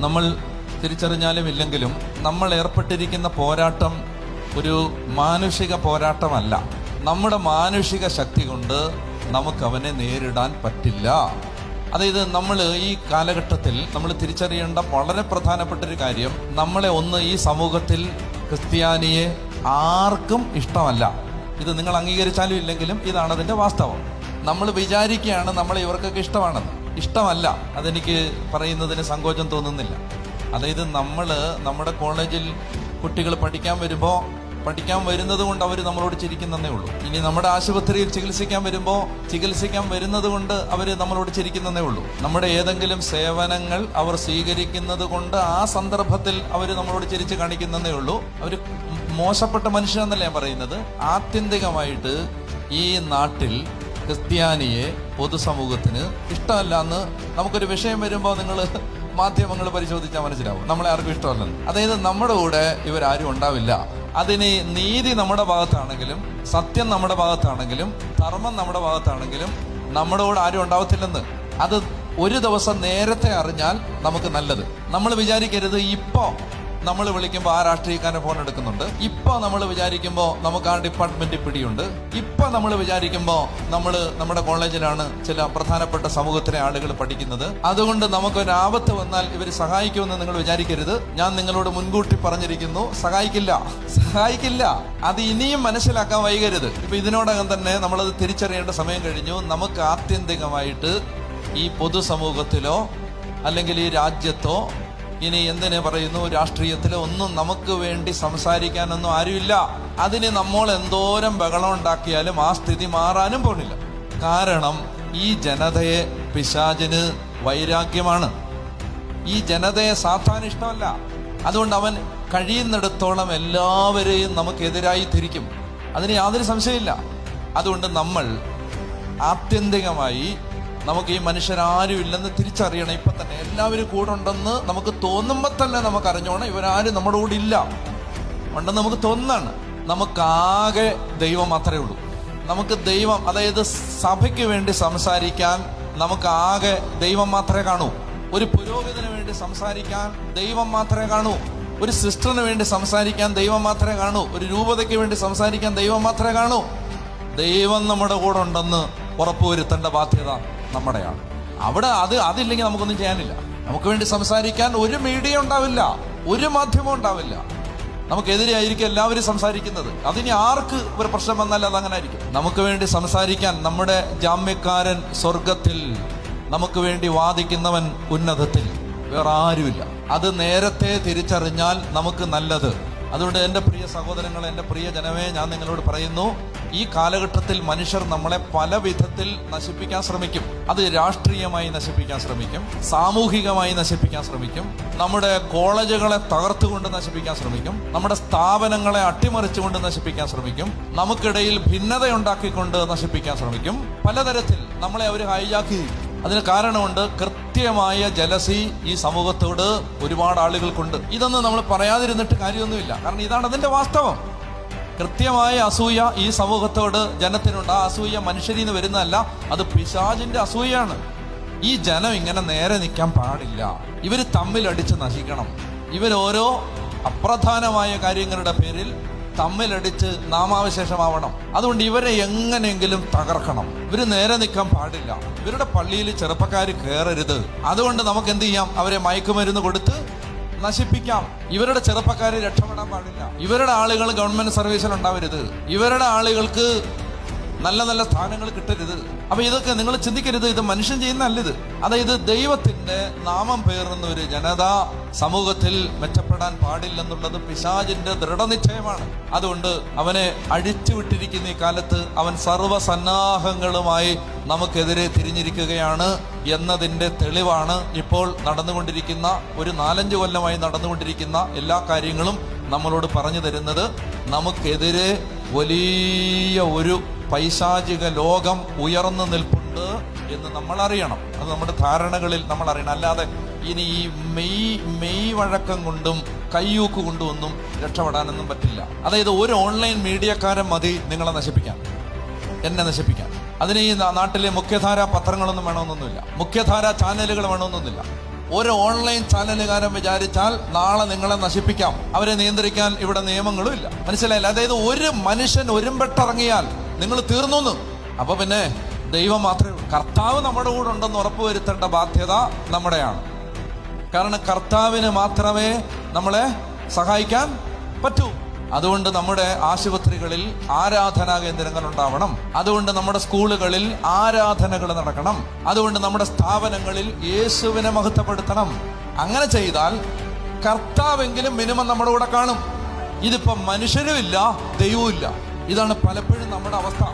നമ്മൾ തിരിച്ചറിഞ്ഞാലും ഇല്ലെങ്കിലും നമ്മൾ ഏർപ്പെട്ടിരിക്കുന്ന പോരാട്ടം ഒരു മാനുഷിക പോരാട്ടമല്ല. നമ്മുടെ മാനുഷിക ശക്തി കൊണ്ട് നമുക്കവനെ നേരിടാൻ പറ്റില്ല. അതായത് നമ്മൾ ഈ കാലഘട്ടത്തിൽ നമ്മൾ തിരിച്ചറിയേണ്ട വളരെ പ്രധാനപ്പെട്ട ഒരു കാര്യം നമ്മളെ ഒന്ന് ഈ സമൂഹത്തിൽ ക്രിസ്ത്യാനിയെ ആർക്കും ഇഷ്ടമല്ല. ഇത് നിങ്ങൾ അംഗീകരിച്ചാലും ഇല്ലെങ്കിലും ഇതാണ് അതിന്റെ വാസ്തവം. നമ്മൾ വിചാരിക്കുകയാണ് നമ്മളെ ഇവർക്കൊക്കെ ഇഷ്ടമാണെന്ന്. ഇഷ്ടമല്ല. അതെനിക്ക് പറയുന്നതിന് സങ്കോചം തോന്നുന്നില്ല. അതായത് നമ്മൾ നമ്മുടെ കോളേജിൽ കുട്ടികൾ പഠിക്കാൻ വരുമ്പോൾ പഠിക്കാൻ വരുന്നത് കൊണ്ട് അവർ നമ്മളോട് ചിരിക്കുന്നതേ ഉള്ളൂ. ഇനി നമ്മുടെ ആശുപത്രിയിൽ ചികിത്സിക്കാൻ വരുമ്പോൾ ചികിത്സിക്കാൻ വരുന്നത് കൊണ്ട് അവർ നമ്മളോട് ചിരിക്കുന്നതേ ഉള്ളൂ. നമ്മുടെ ഏതെങ്കിലും സേവനങ്ങൾ അവർ സ്വീകരിക്കുന്നത് കൊണ്ട് ആ സന്ദർഭത്തിൽ അവർ നമ്മളോട് ചിരിച്ച് കാണിക്കുന്നതേ ഉള്ളൂ. അവർ മോശപ്പെട്ട മനുഷ്യനെന്നല്ല ഞാൻ പറയുന്നത്. ആത്യന്തികമായിട്ട് ഈ നാട്ടിൽ ക്രിസ്ത്യാനിയെ പൊതുസമൂഹത്തിന് ഇഷ്ടമല്ല എന്ന് നമുക്കൊരു വിഷയം വരുമ്പോൾ നിങ്ങൾ മാധ്യമങ്ങൾ പരിശോധിച്ചാൽ മനസ്സിലാവും. നമ്മളെ ആർക്കും ഇഷ്ടമല്ലെന്ന്. അതായത് നമ്മുടെ കൂടെ ഇവരാരും ഉണ്ടാവില്ല. അതിന് നീതി നമ്മുടെ ഭാഗത്താണെങ്കിലും സത്യം നമ്മുടെ ഭാഗത്താണെങ്കിലും ധർമ്മം നമ്മുടെ ഭാഗത്താണെങ്കിലും നമ്മുടെ കൂടെ ആരും ഉണ്ടാവത്തില്ലെന്ന്. അത് ഒരു ദിവസം നേരത്തെ അറിഞ്ഞാൽ നമുക്ക് നല്ലത്. നമ്മൾ വിചാരിക്കരുത് ഇപ്പോ നമ്മൾ വിളിക്കുമ്പോൾ ആ രാഷ്ട്രീയക്കാരൻ ഫോൺ എടുക്കുന്നുണ്ട്. ഇപ്പൊ നമ്മൾ വിചാരിക്കുമ്പോൾ നമുക്ക് ആ ഡിപ്പാർട്ട്മെന്റ് പിടിയുണ്ട്. ഇപ്പൊ നമ്മൾ വിചാരിക്കുമ്പോൾ നമ്മൾ നമ്മുടെ കോളേജിലാണ് ചില പ്രധാനപ്പെട്ട സമൂഹത്തിലെ ആളുകൾ പഠിക്കുന്നത്. അതുകൊണ്ട് നമുക്ക് നമുക്കൊരു ആപത്ത് വന്നാൽ ഇവർ സഹായിക്കുമെന്ന് നിങ്ങൾ വിചാരിക്കരുത്. ഞാൻ നിങ്ങളോട് മുൻകൂട്ടി പറഞ്ഞിരിക്കുന്നു സഹായിക്കില്ല സഹായിക്കില്ല. അത് ഇനിയും മനസ്സിലാക്കാൻ വൈകരുത്. ഇപ്പൊ ഇതിനോടകം തന്നെ നമ്മളത് തിരിച്ചറിയേണ്ട സമയം കഴിഞ്ഞു. നമുക്ക് ആത്യന്തികമായിട്ട് ഈ പൊതുസമൂഹത്തിലോ അല്ലെങ്കിൽ ഈ രാജ്യത്തോ ഇനി എന്തിനെ പറയുന്നു? രാഷ്ട്രീയത്തിൽ ഒന്നും നമുക്ക് വേണ്ടി സംസാരിക്കാനൊന്നും ആരുമില്ല. അതിന് നമ്മൾ എന്തോരം ബഹളം ഉണ്ടാക്കിയാലും ആ സ്ഥിതി മാറാനും പോണില്ല. കാരണം ഈ ജനതയെ പിശാചിന് വൈരാഗ്യമാണ്. ഈ ജനതയെ സാത്താൻ ഇഷ്ടമല്ല. അതുകൊണ്ട് അവൻ കഴിയുന്നിടത്തോളം എല്ലാവരെയും നമുക്കെതിരായി തിരിക്കും. അതിന് യാതൊരു സംശയമില്ല അതുകൊണ്ട് നമ്മൾ ആത്യന്തികമായി നമുക്ക് ഈ മനുഷ്യരാരും ഇല്ലെന്ന് തിരിച്ചറിയണം. ഇപ്പൊ തന്നെ എല്ലാവരും കൂടെ ഉണ്ടെന്ന് നമുക്ക് തോന്നുമ്പോൾ തന്നെ നമുക്ക് അറിഞ്ഞോണം. ഇവരാരും നമ്മുടെ കൂടെ ഇല്ല. ഉണ്ടെന്ന് നമുക്ക് തോന്നാണ് നമുക്കാകെ ദൈവം മാത്രമേ ഉള്ളൂ. നമുക്ക് ദൈവം അതായത് സഭയ്ക്ക് വേണ്ടി സംസാരിക്കാൻ നമുക്കാകെ ദൈവം മാത്രമേ കാണൂ. ഒരു പുരോഹിതന് വേണ്ടി സംസാരിക്കാൻ ദൈവം മാത്രമേ കാണൂ. ഒരു സിസ്റ്ററിന് വേണ്ടി സംസാരിക്കാൻ ദൈവം മാത്രമേ കാണൂ. ഒരു രൂപതയ്ക്ക് വേണ്ടി സംസാരിക്കാൻ ദൈവം മാത്രമേ കാണൂ. ദൈവം നമ്മുടെ കൂടെ ഉണ്ടെന്ന് ഉറപ്പുവരുത്തേണ്ട ബാധ്യത നമ്മുടെയാണ്. അവിടെ അത് അതില്ലെങ്കിൽ നമുക്കൊന്നും ചെയ്യാനില്ല. നമുക്ക് വേണ്ടി സംസാരിക്കാൻ ഒരു മീഡിയ ഉണ്ടാവില്ല. ഒരു മാധ്യമം ഉണ്ടാവില്ല. നമുക്കെതിരെയായിരിക്കും എല്ലാവരും സംസാരിക്കുന്നത്. അതിന് ആർക്ക് ഒരു പ്രശ്നം വന്നാൽ അത് അങ്ങനെ ആയിരിക്കും. നമുക്ക് വേണ്ടി സംസാരിക്കാൻ നമ്മുടെ ജാമ്യക്കാരൻ സ്വർഗത്തിൽ നമുക്ക് വേണ്ടി വാദിക്കുന്നവൻ ഉന്നതത്തിൽ. വേറെ ആരുമില്ല. അത് നേരത്തെ തിരിച്ചറിഞ്ഞാൽ നമുക്ക് നല്ലത്. അതുകൊണ്ട് എന്റെ പ്രിയ സഹോദരങ്ങൾ എന്റെ പ്രിയ ജനമേ ഞാൻ നിങ്ങളോട് പറയുന്നു ഈ കാലഘട്ടത്തിൽ മനുഷ്യർ നമ്മളെ പല വിധത്തിൽ നശിപ്പിക്കാൻ ശ്രമിക്കും. അത് രാഷ്ട്രീയമായി നശിപ്പിക്കാൻ ശ്രമിക്കും സാമൂഹികമായി നശിപ്പിക്കാൻ ശ്രമിക്കും നമ്മുടെ കോളേജുകളെ തകർത്തുകൊണ്ട് നശിപ്പിക്കാൻ ശ്രമിക്കും നമ്മുടെ സ്ഥാപനങ്ങളെ അട്ടിമറിച്ചുകൊണ്ട് നശിപ്പിക്കാൻ ശ്രമിക്കും നമുക്കിടയിൽ ഭിന്നതയുണ്ടാക്കിക്കൊണ്ട് നശിപ്പിക്കാൻ ശ്രമിക്കും. പലതരത്തിൽ നമ്മളെ അവർ ഹൈജാക്ക് ചെയ്യും. അതിന് കാരണമുണ്ട് കൃത്യമായ ജലസി ഈ സമൂഹത്തോട് ഒരുപാട് ആളുകൾക്കുണ്ട്. ഇതൊന്നും നമ്മൾ പറയാതിരുന്നിട്ട് കാര്യമൊന്നുമില്ല. കാരണം ഇതാണ് അതിന്റെ വാസ്തവം. കൃത്യമായ അസൂയ ഈ സമൂഹത്തോട് ജനത്തിനുണ്ട്. ആ അസൂയ മനുഷ്യരിൽ നിന്ന് വരുന്നതല്ല അത് പിശാജിന്റെ അസൂയാണ് ഈ ജനം ഇങ്ങനെ നേരെ നിൽക്കാൻ പാടില്ല. ഇവർ തമ്മിലടിച്ച് നശിക്കണം. ഇവരോരോ അപ്രധാനമായ കാര്യങ്ങളുടെ പേരിൽ തമ്മിലടിച്ച് നാമാവശേഷമാവണം. അതുകൊണ്ട് ഇവരെ എങ്ങനെയെങ്കിലും തകർക്കണം. ഇവർ നേരെ നിൽക്കാൻ പാടില്ല. ഇവരുടെ പള്ളിയിൽ ചെറുപ്പക്കാർ കയറരുത് അതുകൊണ്ട് നമുക്ക് എന്ത് ചെയ്യാം? അവരെ മയക്കുമരുന്ന് കൊടുത്ത് നശിപ്പിക്കാം. ഇവരുടെ ചെറുപ്പക്കാരെ രക്ഷപ്പെടാൻ പാടില്ല. ഇവരുടെ ആളുകൾ ഗവൺമെന്റ് സർവീസിൽ ഉണ്ടാവരുത്. ഇവരുടെ ആളുകൾക്ക് നല്ല നല്ല സ്ഥാനങ്ങൾ കിട്ടരുത്. അപ്പൊ ഇതൊക്കെ നിങ്ങൾ ചിന്തിക്കരുത്. ഇത് മനുഷ്യൻ ചെയ്യുന്നതല്ല ഇത് അതായത് ദൈവത്തിന്റെ നാമം പേറുന്ന ഒരു ജനത സമൂഹത്തിൽ മെച്ചപ്പെടാൻ പാടില്ലെന്നുള്ളത് പിശാചിന്റെ ദൃഢനിശ്ചയമാണ്. അതുകൊണ്ട് അവനെ അഴിച്ചുവിട്ടിരിക്കുന്ന ഈ കാലത്ത് അവൻ സർവസന്നാഹങ്ങളുമായി നമുക്കെതിരെ തിരിഞ്ഞിരിക്കുകയാണ് എന്നതിന്റെ തെളിവാണ് ഇപ്പോൾ നടന്നുകൊണ്ടിരിക്കുന്ന ഒരു നാലഞ്ച് കൊല്ലമായി നടന്നുകൊണ്ടിരിക്കുന്ന എല്ലാ കാര്യങ്ങളും നമ്മളോട് പറഞ്ഞു തരുന്നത്. നമുക്കെതിരെ വലിയ ഒരു പൈശാചിക ലോകം ഉയർന്നു നിൽപ്പുണ്ട് എന്ന് നമ്മൾ അറിയണം. അത് നമ്മുടെ ധാരണകളിൽ നമ്മൾ അറിയണം. അല്ലാതെ ഇനി ഈ മെയ് മെയ് വഴക്കം കൊണ്ടും കയ്യൂക്ക് കൊണ്ടും ഒന്നും രക്ഷപ്പെടാനൊന്നും പറ്റില്ല. അതായത് ഒരു ഓൺലൈൻ മീഡിയക്കാരൻ മതി നിങ്ങളെ നശിപ്പിക്കാൻ. എന്നെ നശിപ്പിക്കാൻ. അതിന് ഈ നാട്ടിലെ മുഖ്യധാര പത്രങ്ങളൊന്നും വേണമെന്നൊന്നുമില്ല. മുഖ്യധാര ചാനലുകൾ വേണമെന്നൊന്നുമില്ല. ഒരു ഓൺലൈൻ ചാനലുകാരൻ വിചാരിച്ചാൽ നാളെ നിങ്ങളെ നശിപ്പിക്കാം. അവരെ നിയന്ത്രിക്കാൻ ഇവിടെ നിയമങ്ങളും ഇല്ല. മനസ്സിലായില്ല? അതായത് ഒരു മനുഷ്യൻ ഒരുമ്പെട്ടിറങ്ങിയാൽ നിങ്ങൾ തീർന്നു അപ്പൊ പിന്നെ ദൈവം മാത്രമേ കർത്താവ് നമ്മുടെ കൂടെ ഉണ്ടെന്ന് ഉറപ്പുവരുത്തേണ്ട ബാധ്യത നമ്മുടെയാണ്. കാരണം കർത്താവിന് മാത്രമേ നമ്മളെ സഹായിക്കാൻ പറ്റൂ. അതുകൊണ്ട് നമ്മുടെ ആശുപത്രികളിൽ ആരാധനാ കേന്ദ്രങ്ങൾ ഉണ്ടാവണം. അതുകൊണ്ട് നമ്മുടെ സ്കൂളുകളിൽ ആരാധനകൾ നടക്കണം. അതുകൊണ്ട് നമ്മുടെ സ്ഥാപനങ്ങളിൽ യേശുവിനെ മഹത്വപ്പെടുത്തണം. അങ്ങനെ ചെയ്താൽ കർത്താവെങ്കിലും മിനിമം നമ്മുടെ കൂടെ കാണും. ഇതിപ്പോ മനുഷ്യരുമില്ല ദൈവവും ഇല്ല ഇതാണ് പലപ്പോഴും നമ്മുടെ അവസ്ഥ.